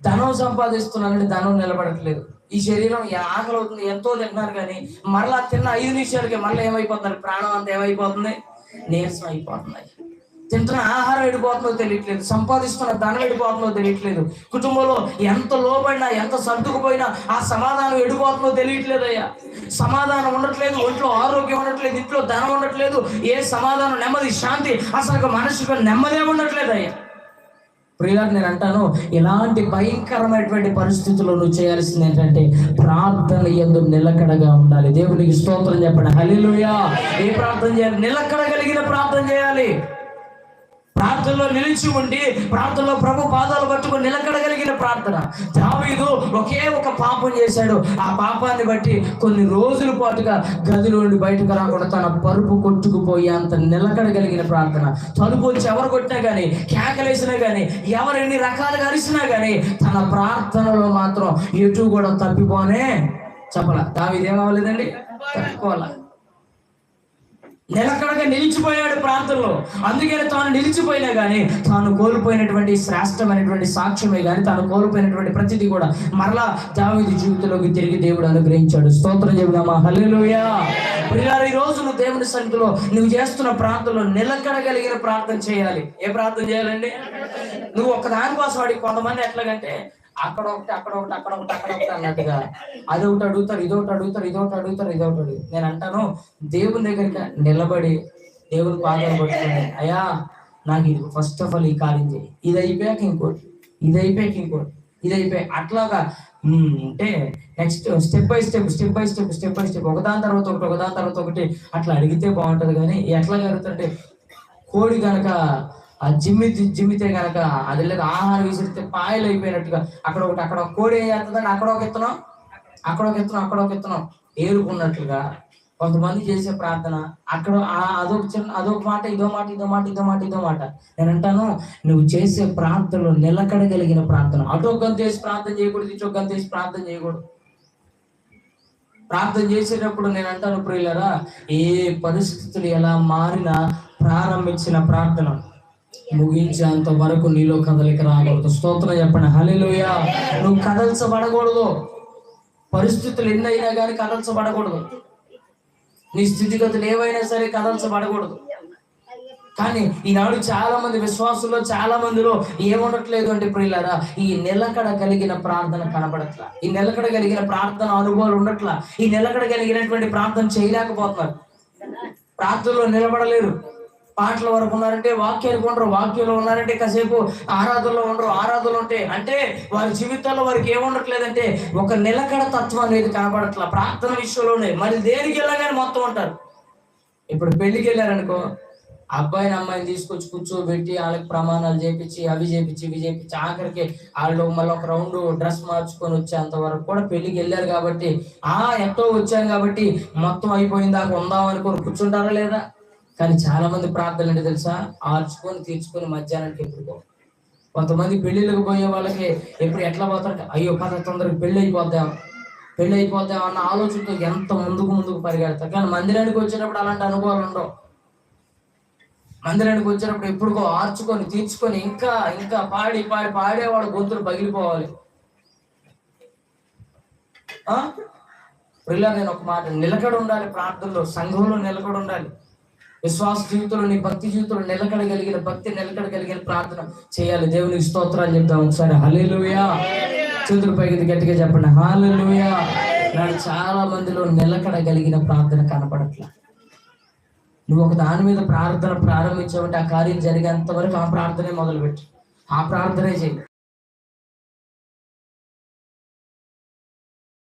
ధనం సంపాదిస్తున్నానంటే ధనం నిలబడట్లేదు. ఈ శరీరం ఆకలి అవుతుంది ఎంతో తింటున్నారు కానీ మరలా తిన్న ఐదు నిమిషాలకి మళ్ళీ ఏమైపోతున్నారు ప్రాణం అంతా ఏమైపోతుంది? నీరసం అయిపోతున్నాయి తింటున్న ఆహారం ఎడిపోతుందో తెలియట్లేదు. సంపాదిస్తున్న ధనం ఎడిపోతుందో తెలియట్లేదు. కుటుంబంలో ఎంత లోబడినా ఎంత సర్దుకుపోయినా ఆ సమాధానం ఎడిపోతుందో తెలియట్లేదు అయ్యా. సమాధానం ఉండట్లేదు ఒంట్లో ఆరోగ్యం ఉండట్లేదు ఇంట్లో ధనం ఉండట్లేదు. ఏ సమాధానం నెమ్మది శాంతి. అసలు మనసుకు నెమ్మదే ఉండట్లేదు అయ్యా. ప్రియులారు నేను అంటాను ఇలాంటి భయంకరమైనటువంటి పరిస్థితుల్లో నువ్వు చేయాల్సింది ఏంటంటే ప్రార్థన ఎందు నిలకడగా ఉండాలి. దేవునికి స్తోత్రం చెప్పండి. హలిలుయా ఏ ప్రార్థన చేయాలి? నిలకడగలిగిన ప్రార్థన చేయాలి. ప్రార్థనలో నిలిచి ఉండి ప్రార్థనలో ప్రభు పాదాలు పట్టుకుని నిలకడగలిగిన ప్రార్థన. దావీదు ఒకే ఒక పాపం చేశాడు. ఆ పాపాన్ని బట్టి కొన్ని రోజుల పాటుగా గదిలో నుండి బయటకు రాకుండా తన పరుపు కొట్టుకుపోయి అంత నిలకడగలిగిన ప్రార్థన. తలుపు వచ్చి ఎవరు కొట్టినా కానీ కేకలేసినా కానీ ఎవరు ఎన్ని రకాలుగా అరిసినా కానీ తన ప్రార్థనలో మాత్రం ఎటు కూడా తప్పిపోనే చెప్పాల. దావీదు ఏమవ్వలేదండి? తప్పుకోవాలా నిలకడగా నిలిచిపోయాడు ప్రాంతంలో. అందుకని తాను నిలిచిపోయినా కానీ తాను కోల్పోయినటువంటి శ్రేష్టమైనటువంటి సాక్ష్యమే కానీ తాను కోల్పోయినటువంటి ప్రతిదీ కూడా మరలా దావిది జీవితంలోకి తిరిగి దేవుడు అనుగ్రహించాడు. స్తోత్రం చెబుదామా? హల్లెలూయా. ప్రియారు ఈ రోజు నువ్వు దేవుని సన్నిధిలో నువ్వు చేస్తున్న ప్రాంతంలో నిలకడగలిగిన ప్రార్థన చేయాలి. ఏ ప్రార్థన చేయాలండి? నువ్వు ఒక దానికోసం వాడికి కొంతమంది ఎట్లాగంటే అక్కడ ఒకటి అక్కడ ఒకటి అక్కడ ఒకటి అక్కడ ఒకటి అన్నట్టుగా. అది ఒకటి అడుగుతారు ఇదొకటి అడుగుతారు ఇదొకటి అడుగుతారు ఇదొకటి అడుగుతారు. నేను అంటాను దేవుని దగ్గరికి నిలబడి దేవుని పాదాలు పట్టుకుని అయ్యా నాకు ఇది ఫస్ట్ ఆఫ్ ఆల్ ఈ కార్యం చేయి ఇది అయిపోయాక ఇంకోటి ఇది అయిపోయాక ఇంకోటి ఇది అయిపోయి అట్లాగా అంటే next step by step step by step step by step ఒకదాని తర్వాత ఒకటి ఒకదాని తర్వాత ఒకటి అట్లా అడిగితే బాగుంటుంది కానీ ఎట్లా జరుగుతుంటే కోడి కనుక ఆ జిమ్మి జిమ్మితే గనక అది లేదు ఆహారం విసిరితే పాయలు అయిపోయినట్టుగా అక్కడ ఒకటి అక్కడ ఒక కోడి ఏం చేస్తుందండి అక్కడ ఒక ఎత్తనం అక్కడ ఒక ఎత్తనం అక్కడ ఒక ఎత్తనం ఏరుకున్నట్లుగా కొంతమంది చేసే ప్రార్థన అక్కడ అదొక చిన్న అదొక మాట ఇదో మాట ఇదో మాట ఇదో మాట ఇదో మాట. నేను అంటాను నువ్వు చేసే ప్రార్థనలో నిలకడగలిగిన ప్రార్థన. అటో గంతేసి ప్రార్థన చేయకూడదు ఇటో గంతేసి ప్రార్థన చేయకూడదు. ప్రార్థన చేసేటప్పుడు నేను అంటాను ప్రియులరా ఏ పరిస్థితులు ఎలా మారినా ప్రారంభించిన ప్రార్థన ముగించేంత వరకు నీలో కదలిక రాకూడదు. స్తోత్రం చెప్పండి. హలిలోయ నువ్వు కదల్చబడకూడదు. పరిస్థితులు ఎన్నైనా కానీ కదల్చబడకూడదు. నీ స్థితిగతులు ఏవైనా సరే కదల్చబడకూడదు. కానీ ఈనాడు చాలా మంది విశ్వాసుల్లో చాలా మందిలో ఏముండట్లేదు అంటే ప్రియులారా ఈ నిలకడ కలిగిన ప్రార్థన కనబడట్లా. ఈ నిలకడ కలిగిన ప్రార్థన అనుభవాలు ఉండట్లా. ఈ నిలకడ కలిగినటువంటి ప్రార్థన చేయలేకపోతున్నారు. ప్రార్థనలో నిలబడలేరు. పాటల వరకు ఉన్నారంటే వాక్యానికి ఉండరు వాక్యంలో ఉన్నారంటే కాసేపు ఆరాధనలో ఉండరు. ఆరాధనలు ఉంటే అంటే వారి జీవితాల్లో వారికి ఏముండట్లేదంటే ఒక నిలకడ తత్వం అనేది కనబడట్లా. ప్రార్థన విషయంలోనే మరి దేనికి వెళ్ళగానే మొత్తం ఉంటారు? ఇప్పుడు పెళ్ళికి వెళ్ళారనుకో అబ్బాయిని అమ్మాయిని తీసుకొచ్చి కూర్చోబెట్టి వాళ్ళకి ప్రమాణాలు చేపించి అవి చేపించి ఇవి చేపించి ఆఖరికి వాళ్ళు మళ్ళీ ఒక రౌండ్ డ్రెస్ మార్చుకొని వచ్చేంత వరకు కూడా పెళ్ళికి వెళ్ళారు కాబట్టి ఆ ఎంతో వచ్చాం కాబట్టి మొత్తం అయిపోయిందాక ఉందాం అనుకొని కూర్చుంటారా లేదా? కానీ చాలా మంది ప్రార్థనలు అంటే తెలుసా? ఆర్చుకొని తీర్చుకొని మధ్యాహ్నానికి ఎప్పుడుకో కొంతమంది పెళ్ళిళ్ళకి పోయే వాళ్ళకి ఎప్పుడు ఎట్లా పోతారంటే అయ్యో పద తొందరగా పెళ్ళి అయిపోద్దాం. పెళ్ళి అయిపోద్దాం అన్న ఆలోచనతో ఎంత ముందుకు ముందుకు పరిగెడతారు. కానీ మందిరానికి వచ్చేటప్పుడు అలాంటి అనుభవాలు ఉండవు. మందిరానికి వచ్చినప్పుడు ఎప్పుడుకో ఆర్చుకొని తీర్చుకొని ఇంకా ఇంకా పాడి పాడి పాడేవాడు గొంతులు పగిలిపోవాలి. ఆ? నేను ఒక మాట నిలకడ ఉండాలి ప్రార్థనలో సంఘంలో నిలకడ ఉండాలి. విశ్వాస జీవితంలో నీ భక్తి జీవితంలో నిలకడగలిగిన భక్తి నిలకడగలిగిన ప్రార్థన చేయాలి. దేవునికి స్తోత్రాలు చెప్తాం ఒకసారి. హలేలుయా చేతుల పైకి గట్టిగా చెప్పండి. హాలలుయా నాకు చాలా మందిలో నిలకడగలిగిన ప్రార్థన కనపడట్లా. నువ్వు ఒక దాని మీద ప్రార్థన ప్రారంభించావంటే ఆ కార్యం జరిగేంత వరకు ఆ ప్రార్థనే మొదలుపెట్టు. ఆ ప్రార్థనే చేయి.